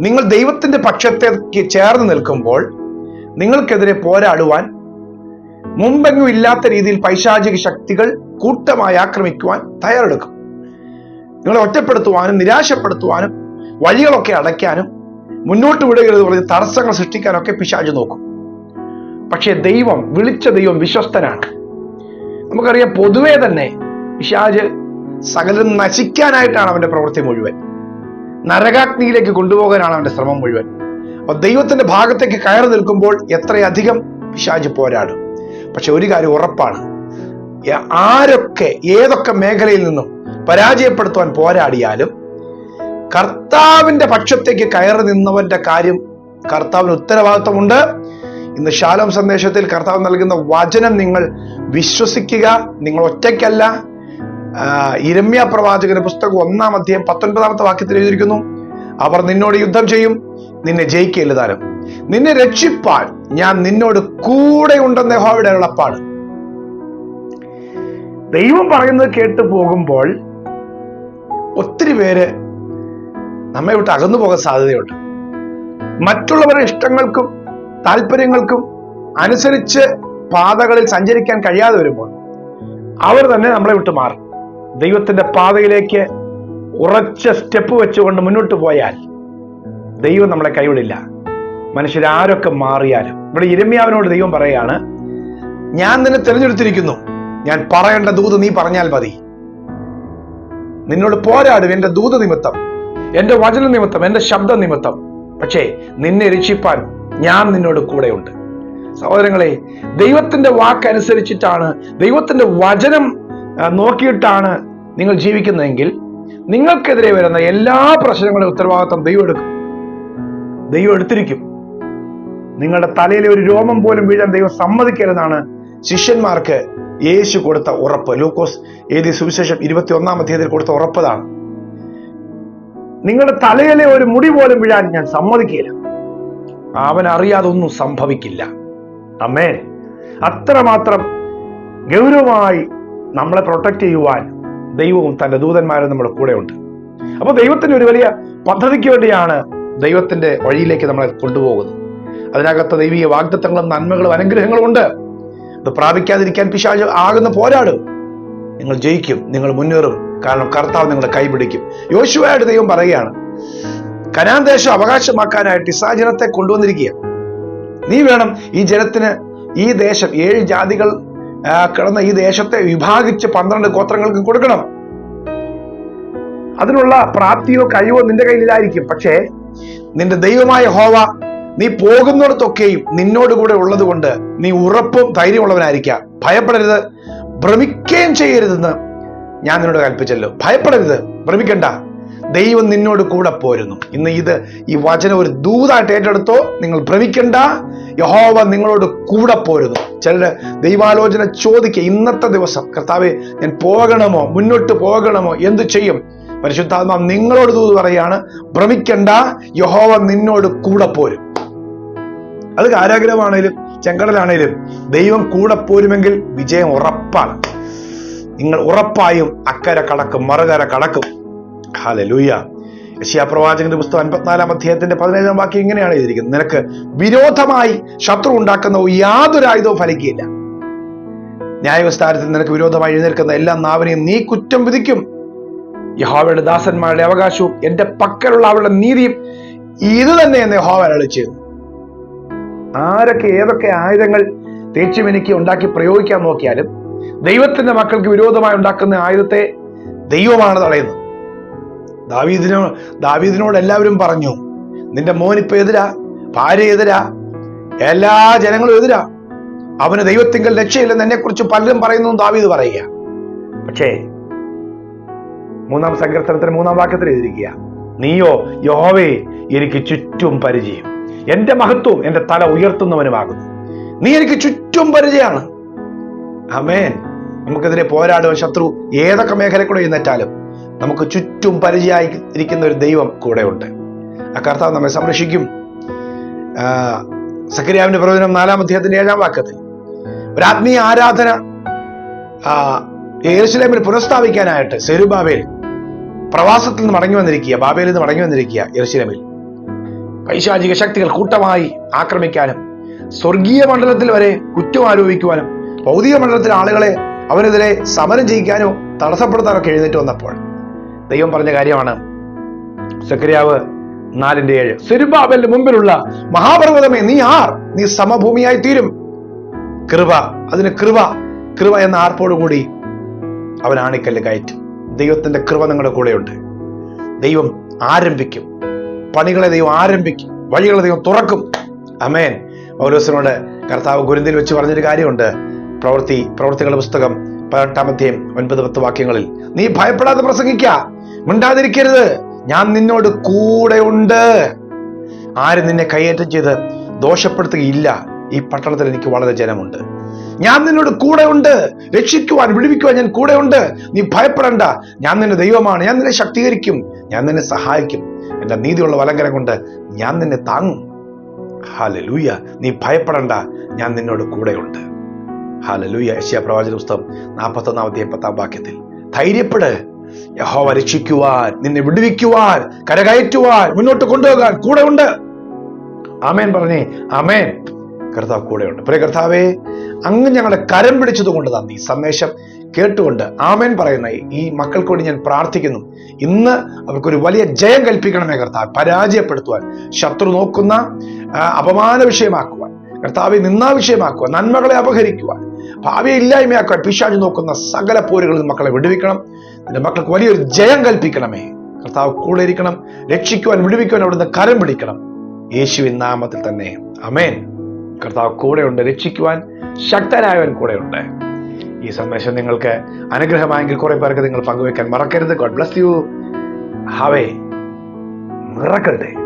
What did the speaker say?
നിങ്ങൾ ദൈവത്തിന്റെ പക്ഷത്തേക്ക് ചേർന്ന് നിൽക്കുമ്പോൾ നിങ്ങൾക്കെതിരെ പോരാടുവാൻ മുമ്പെങ്ങും ഇല്ലാത്ത രീതിയിൽ പൈശാചിക ശക്തികൾ കൂട്ടമായി ആക്രമിക്കുവാൻ തയ്യാറെടുക്കും. നിങ്ങളെ ഒറ്റപ്പെടുത്തുവാനും നിരാശപ്പെടുത്തുവാനും വഴികളൊക്കെ അടയ്ക്കാനും മുന്നോട്ട് വിടുകയെന്ന് പറഞ്ഞ് തടസ്സങ്ങൾ സൃഷ്ടിക്കാനൊക്കെ പിശാച് നോക്കും. പക്ഷേ ദൈവം വിളിച്ച ദൈവം വിശ്വസ്തനാണ്. നമുക്കറിയാം പൊതുവേ തന്നെ പിശാജ് സകലം നശിക്കാനായിട്ടാണ് അവന്റെ പ്രവൃത്തി മുഴുവൻ. നരകാഗ്നിയിലേക്ക് കൊണ്ടുപോകാനാണ് അവന്റെ ശ്രമം മുഴുവൻ. അപ്പൊ ദൈവത്തിന്റെ ഭാഗത്തേക്ക് കയറി നിൽക്കുമ്പോൾ എത്രയധികം പിശാജ് പോരാടും. പക്ഷെ ഒരു കാര്യം ഉറപ്പാണ്. ആരൊക്കെ ഏതൊക്കെ മേഖലയിൽ നിന്നും പരാജയപ്പെടുത്തുവാൻ പോരാടിയാലും കർത്താവിന്റെ പക്ഷത്തേക്ക് കയറി നിന്നവന്റെ കാര്യം കർത്താവിന് ഉത്തരവാദിത്വമുണ്ട്. ഇന്ന് ശാലോം സന്ദേശത്തിൽ കർത്താവ് നൽകുന്ന വചനം നിങ്ങൾ വിശ്വസിക്കുക. നിങ്ങൾ ഒറ്റയ്ക്കല്ല. ഇരമ്യ പ്രവാചകന്റെ പുസ്തകം ഒന്നാം അധ്യായം പത്തൊൻപതാമത്തെ വാക്യത്തിൽ എഴുതിയിരിക്കുന്നു. അവർ നിന്നോട് യുദ്ധം ചെയ്യും നിന്നെ ജയിക്കില്ല താരം? നിന്നെ രക്ഷിപ്പാൻ ഞാൻ നിന്നോട് കൂടെ ഉണ്ടെന്ന് യഹോവയുടെ അരുളപ്പാട്. ദൈവം പറയുന്നത് കേട്ട് പോകുമ്പോൾ ഒത്തിരി പേര് നമ്മെ വിട്ട് അകന്നു പോകാൻ സാധ്യതയുണ്ട്. മറ്റുള്ളവരുടെ ഇഷ്ടങ്ങൾക്കും താല്പര്യങ്ങൾക്കും അനുസരിച്ച് പാതകളിൽ സഞ്ചരിക്കാൻ കഴിയാതെ വരുമ്പോൾ അവർ തന്നെ നമ്മളെ വിട്ട് മാറും. ദൈവത്തിന്റെ പാതയിലേക്ക് ഉറച്ച സ്റ്റെപ്പ് വെച്ചുകൊണ്ട് മുന്നോട്ട് പോയാൽ ദൈവം നമ്മളെ കൈവിടില്ല. മനുഷ്യരാരൊക്കെ മാറിയാലും. ഇവിടെ ഇരമ്യാവിനോട് ദൈവം പറയാണ് ഞാൻ നിന്നെ തിരഞ്ഞെടുത്തിരിക്കുന്നു. ഞാൻ പറയേണ്ട ദൂത് നീ പറഞ്ഞാൽ മതി. നിന്നോട് പോരാടും എന്റെ ദൂത നിമിത്തം എന്റെ വചന നിമിത്തം എന്റെ ശബ്ദ നിമിത്തം. പക്ഷേ നിന്നെ രക്ഷിപ്പാൻ ഞാൻ നിന്നോട് കൂടെയുണ്ട്. സഹോദരങ്ങളെ ദൈവത്തിന്റെ വാക്കനുസരിച്ചിട്ടാണ് ദൈവത്തിന്റെ വചനം നോക്കിയിട്ടാണ് നിങ്ങൾ ജീവിക്കുന്നതെങ്കിൽ നിങ്ങൾക്കെതിരെ വരുന്ന എല്ലാ പ്രശ്നങ്ങളുടെ ഉത്തരവാദിത്വം ദൈവം എടുക്കും. ദൈവം എടുത്തിരിക്കും. നിങ്ങളുടെ തലയിലെ ഒരു രോമം പോലും വീഴാൻ ദൈവം സമ്മതിക്കരുതെന്നാണ് ശിഷ്യന്മാർക്ക് യേശു കൊടുത്ത ഉറപ്പ്. ലൂക്കോസ് ഏതി സുവിശേഷം ഇരുപത്തി ഒന്നാം അധ്യായത്തിൽ കൊടുത്ത ഉറപ്പതാണ്. നിങ്ങളുടെ തലയിലെ ഒരു മുടി പോലും വീഴാൻ ഞാൻ സമ്മതിക്കില്ല അവൻ അറിയാതെ ഒന്നും സംഭവിക്കില്ല. അമ്മേ അത്രമാത്രം ഗൗരവമായി നമ്മളെ പ്രൊട്ടക്റ്റ് ചെയ്യുവാൻ ദൈവവും തന്റെ ദൂതന്മാരും നമ്മുടെ കൂടെയുണ്ട് അപ്പോൾ ദൈവത്തിന്റെ ഒരു വലിയ പദ്ധതിക്ക് വേണ്ടിയാണ് ദൈവത്തിന്റെ വഴിയിലേക്ക് നമ്മളെ കൊണ്ടുപോകുന്നത്. അതിനകത്ത് ദൈവീയ വാഗ്ദത്തങ്ങളും നന്മകളും അനുഗ്രഹങ്ങളും ഉണ്ട്. അത് പ്രാപിക്കാതിരിക്കാൻ പിശാച് ആകുന്ന പോരാടും. നിങ്ങൾ ജയിക്കും നിങ്ങൾ മുന്നേറും. കാരണം കർത്താവ് നിങ്ങളെ കൈപിടിക്കും. യോശുവായിട്ട് ദൈവം പറയുകയാണ് കനാൻ ദേശം അവകാശമാക്കാനായിട്ട് ഇസാജനത്തെ കൊണ്ടുവന്നിരിക്കുക നീ വേണം ഈ ജനത്തിന് ഈ ദേശം ഏഴ് ജാതികൾ കിടന്ന ഈ ദേശത്തെ വിഭാഗിച്ച് പന്ത്രണ്ട് ഗോത്രങ്ങൾക്ക് കൊടുക്കണം. അതിനുള്ള പ്രാപ്തിയോ കഴിവോ നിന്റെ കയ്യിലായിരിക്കും പക്ഷേ നിന്റെ ദൈവമായ ഹോവ നീ പോകുന്നിടത്തൊക്കെയും നിന്നോട് കൂടെ ഉള്ളത് കൊണ്ട് നീ ഉറപ്പും ധൈര്യമുള്ളവനായിരിക്കാം. ഭയപ്പെടരുത് ഭ്രമിക്കുകയും ചെയ്യരുതെന്ന് ഞാൻ നിന്നോട് കൽപ്പിച്ചല്ലോ. ഭയപ്പെടരുത് ഭ്രമിക്കണ്ട. ദൈവം നിന്നോട് കൂടെ പോരുന്നു. ഇന്ന് ഇത് ഈ വചനം ഒരു ദൂതായിട്ട് ഏറ്റെടുത്തോ നിങ്ങൾ ഭ്രമിക്കണ്ട. യഹോവ നിങ്ങളോട് കൂടെ പോരുന്നു. ചിലര് ദൈവാലോചന ചോദിക്കുക ഇന്നത്തെ ദിവസം കർത്താവെ ഞാൻ പോകണമോ? മുന്നോട്ട് പോകണമോ? എന്ത് ചെയ്യും? പരിശുദ്ധാത്മാവ് നിങ്ങളോട് ദൂത് പറയാണ് ഭ്രമിക്കണ്ട യഹോവ നിന്നോട് കൂടെ പോരും. അത് കാരാഗ്രഹമാണേലും ചെങ്കടലാണേലും ദൈവം കൂടെ പോരുമെങ്കിൽ വിജയം ഉറപ്പാണ്. നിങ്ങൾ ഉറപ്പായും അക്കരെ കടക്കും മറുകര കടക്കും. ഹാലലൂയ. യശിയാ പ്രവാചകന്റെ പുസ്തകം അൻപത്തിനാലാം അധ്യായത്തിന്റെ പതിനേഴാം വാക്യം ഇങ്ങനെയാണ് എഴുതിയിരിക്കുന്നത്. നിനക്ക് വിരോധമായി ശത്രു ഉണ്ടാക്കുന്ന യാതൊരു ആയുധവും ഫലിക്കുകയില്ല ന്യായവിസ്താരത്തിൽ നിനക്ക് വിരോധമായി എഴുന്നേൽക്കുന്ന എല്ലാ നാവിനെയും നീ കുറ്റം വിധിക്കും. യഹോവയുടെ ദാസന്മാരുടെ അവകാശവും എന്റെ പക്കലുള്ള അവരുടെ നീതിയും ഇത് തന്നെ എന്ന് യഹോവ ചെയ്തു ആരൊക്കെ ഏതൊക്കെ ആയുധങ്ങൾ തേച്ചുമിനിക്ക് ഉണ്ടാക്കി പ്രയോഗിക്കാൻ നോക്കിയാലും ദൈവത്തിന്റെ മക്കൾക്ക് വിരോധമായി ഉണ്ടാക്കുന്ന ആയുധത്തെ ദൈവമാണ് തടയുന്നത്. ദാവീദിനോ ദാവീദിനോട് എല്ലാവരും പറഞ്ഞു നിന്റെ മോൻ മോനിപ്പോ എതിരാ? ഭാര്യ എതിരാ? എല്ലാ ജനങ്ങളും എതിരാ? അവന് ദൈവത്തിങ്കൽ രക്ഷയില്ലെന്ന് എന്നെ കുറിച്ച് പലരും പറയുന്നു ദാവീദ് പറയുക. പക്ഷേ മൂന്നാം സങ്കീർത്തനത്തിന് മൂന്നാം വാക്യത്തിൽ എഴുതിയിരിക്കുക നീയോ യോവേ എനിക്ക് ചുറ്റും പരിചയം. എന്റെ മഹത്വം എന്റെ തല ഉയർത്തുന്നവനുമാകുന്നു. നീ എനിക്ക് ചുറ്റും പരിചയമാണ്. അമേൻ നമുക്കെതിരെ പോരാടുവാൻ ശത്രു ഏതൊക്കെ മേഖല കൂടെ എഴുന്നേറ്റാലും നമുക്ക് ചുറ്റും പരിചയമായി ഇരിക്കുന്ന ഒരു ദൈവം കൂടെയുണ്ട്. ആ കർത്താവ് നമ്മെ സംരക്ഷിക്കും. സക്രിയാവിന്റെ പ്രവചനം നാലാം അധ്യായത്തിന്റെ ഏഴാം വാക്യത്തിൽ. ഒരു ആത്മീയ ആരാധന ആ, യെരൂശലേമിൽ പുനഃസ്ഥാപിക്കാനായിട്ട് സെരുബാബേൽ പ്രവാസത്തിൽ നിന്ന് മടങ്ങി വന്നിരിക്കുക ബാബേലിൽ നിന്ന് മടങ്ങി വന്നിരിക്കുക യെരുശലേമിൽ. പൈശാചിക ശക്തികൾ കൂട്ടമായി ആക്രമിക്കാനും സ്വർഗീയ മണ്ഡലത്തിൽ വരെ കുറ്റം ആരോപിക്കുവാനും ഭൗതിക മണ്ഡലത്തിലെ ആളുകളെ അവനെതിരെ സമരം ചെയ്യിക്കാനോ തടസ്സപ്പെടുത്താനൊക്കെ എഴുന്നേറ്റ് വന്നപ്പോൾ ദൈവം പറഞ്ഞ കാര്യമാണ്. സക്രിയാവ് നാലിന്റെ ഏഴ്. സിരുബാബലിന്റെ മുമ്പിലുള്ള മഹാപർവതമേ നീ ആർ? നീ സമഭൂമിയായി തീരും. കൃപ അതിന് കൃപ കൃപ എന്ന ആർപ്പോടുകൂടി അവൻ ആണിക്കല്ല് കയറ്റും. ദൈവത്തിന്റെ കൃപ നിങ്ങളുടെ കൂടെയുണ്ട്. ദൈവം ആരംഭിക്കും. പണികളെ ദൈവം ആരംഭിക്കും. വഴികളെ ദൈവം തുറക്കും. അമേൻ പൗലോസിനോട് കർത്താവ് ഗുരുന്തിൽ വെച്ച് പറഞ്ഞൊരു കാര്യമുണ്ട്. പ്രവൃത്തി പ്രവൃത്തികളുടെ പുസ്തകം പതിനെട്ടാമത്തെയും ഒൻപത് പത്ത് വാക്യങ്ങളിൽ നീ ഭയപ്പെടാതെ പ്രസംഗിക്ക. മിണ്ടാതിരിക്കരുത്. ഞാൻ നിന്നോട് കൂടെ ഉണ്ട് ആരും നിന്നെ കൈയേറ്റം ചെയ്ത് ദോഷപ്പെടുത്തുകയില്ല ഈ പട്ടണത്തിൽ എനിക്ക് വളരെ ജനമുണ്ട്. ഞാൻ നിന്നോട് കൂടെ ഉണ്ട് രക്ഷിക്കുവാൻ വിടുവിക്കുവാൻ ഞാൻ കൂടെ ഉണ്ട് നീ ഭയപ്പെടണ്ട. ഞാൻ നിന്റെ ദൈവമാണ്. ഞാൻ നിന്നെ ശക്തീകരിക്കും. ഞാൻ നിന്നെ സഹായിക്കും. എന്റെ നീതിയുള്ള വലങ്കരം കൊണ്ട് ഞാൻ നിന്നെ താങ്ങും. ഹാലലൂയ നീ ഭയപ്പെടണ്ട. ഞാൻ നിന്നോട് കൂടെയുണ്ട്. ഹാലലൂയ യശ്യ പ്രവാചക പുസ്തകം നാൽപ്പത്തൊന്നാമത്തെ പത്താം വാക്യത്തിൽ. ധൈര്യപ്പെട്. യഹോവ രക്ഷിക്കുവാൻ നിന്നെ വിടുവിക്കുവാൻ കരകയറ്റുവാൻ മുന്നോട്ട് കൊണ്ടുപോകാൻ കൂടെ ഉണ്ട്. ആമേൻ പറഞ്ഞേ ആമേൻ. കർത്താവ് കൂടെയുണ്ട് പ്രിയ കർത്താവേ അങ്ങ് ഞങ്ങളെ കരം പിടിച്ചത് കൊണ്ട് ഈ സന്ദേശം കേട്ടുകൊണ്ട് ആമേൻ പറയുന്ന ഈ മക്കൾക്ക് വേണ്ടി ഞാൻ പ്രാർത്ഥിക്കുന്നു. ഇന്ന് അവർക്കൊരു വലിയ ജയം കൽപ്പിക്കണമേ കർത്താവ്. പരാജയപ്പെടുത്തുവാൻ ശത്രു നോക്കുന്ന അപമാന വിഷയമാക്കുവാൻ കർത്താവെ നിന്നാ വിഷയമാക്കുവാൻ നന്മകളെ അപഹരിക്കുവാൻ ഭാവിയെ ഇല്ലായ്മയാക്കാൻ പിശാച് നോക്കുന്ന സകല പോരുകളിൽ മക്കളെ വിടുവിക്കണം. നിന്റെ മക്കൾക്ക് വലിയൊരു ജയം കൽപ്പിക്കണമേ. കർത്താവ് കൂടെ ഇരിക്കണം. രക്ഷിക്കുവാൻ വിടുവിക്കുവാൻ അവിടുന്ന് കരം പിടിക്കണം. യേശുവിൻ നാമത്തിൽ തന്നെ. അമേൻ കർത്താവ് കൂടെയുണ്ട്. രക്ഷിക്കുവാൻ ശക്തനായവൻ കൂടെയുണ്ട്. ഈ സന്ദേശം നിങ്ങൾക്ക് അനുഗ്രഹമായെങ്കിൽ കുറെ പേർക്ക് നിങ്ങൾ പങ്കുവെക്കാൻ മറക്കരുത്. ഗോഡ് ബ്ലസ് യു ഹാവേ മറക്കരുത്